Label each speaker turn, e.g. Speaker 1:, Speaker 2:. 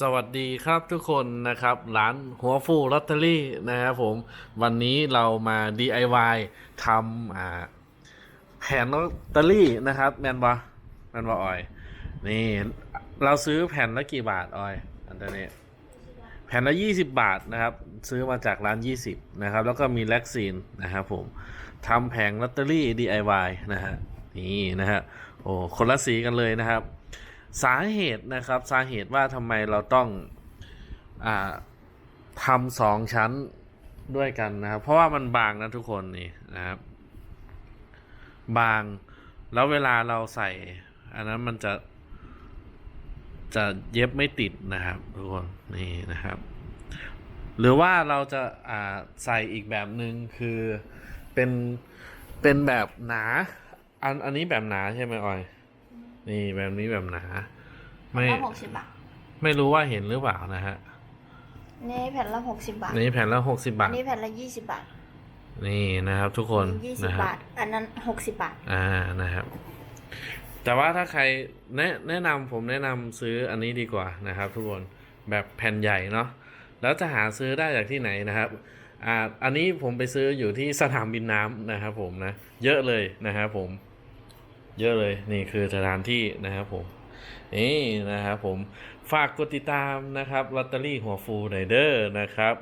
Speaker 1: สวัสดีครับทุกคนนะครับร้านหัวฟูลอตเตอรี่นะครับผมวันนี้เรามา DIY ทำแผนลอตเตอรี่นะครับแมนบอแมนบอออย นี่เราซื้อแผ่นละกี่บาทออยอันนี้แผ่นละ20 บาทนะครับ ซื้อมาจากร้าน 20 นะครับ แล้วก็มีแล็กซีนนะครับผมทำแผงลอตเตอรี่ DIY นะฮะนี่นะฮะโอ้คนละสีกันเลยนะครับ สาเหตุนะครับสาเหตุว่าทำไมเราต้องอทำสองชั้นด้วยกันนะครับ เพราะว่ามันบางนะทุกคนนี่นะครับ บางแล้วเวลาเราใส่ อันนั้นมันจะจะเย็บไม่ติดนะครับทุกคนนี่นะครับ หรือว่าเราจะอ่าใส่อีกแบบหนึ่งคือเป็นเป็นแบบหนา อันอันนี้แบบหนาใช่ไหมออย นี่แบบนี้แบบหนา ไม่
Speaker 2: ละหกสิบบาท
Speaker 1: ไม่รู้ว่าเห็นหรือเปล่านะฮะ
Speaker 2: นี่แผ่นละหกสิบบาท
Speaker 1: นี่แผ่นละหกสิบ
Speaker 2: อั
Speaker 1: บานท
Speaker 2: นี้แผ่นละยี่สิบบาท
Speaker 1: นี่นะครับ ทุกคน
Speaker 2: ยี่สิบ
Speaker 1: นะฮะ
Speaker 2: บาท อันนั้นหกสิบบาท
Speaker 1: อ่านะครับ แต่ว่าถ้าใครแนะแนะนำผมแนะนำซื้ออันนี้ดีกว่านะครับ ทุกคนแบบแผ่นใหญ่เนาะแล้วจะหาซื้อได้จากที่ไหนนะครับอ่าอันนี้ผมไปซื้ออยู่ที่สนามบินน้ำนะครับผมนะ เยอะเลยนะครับผม เยอะเลยนี่คือสถานที่นะครับผมนี่นะครับผมฝากกดติดตามนะครับลอตเตอรี่หัวฟูไนเดอร์นะครับ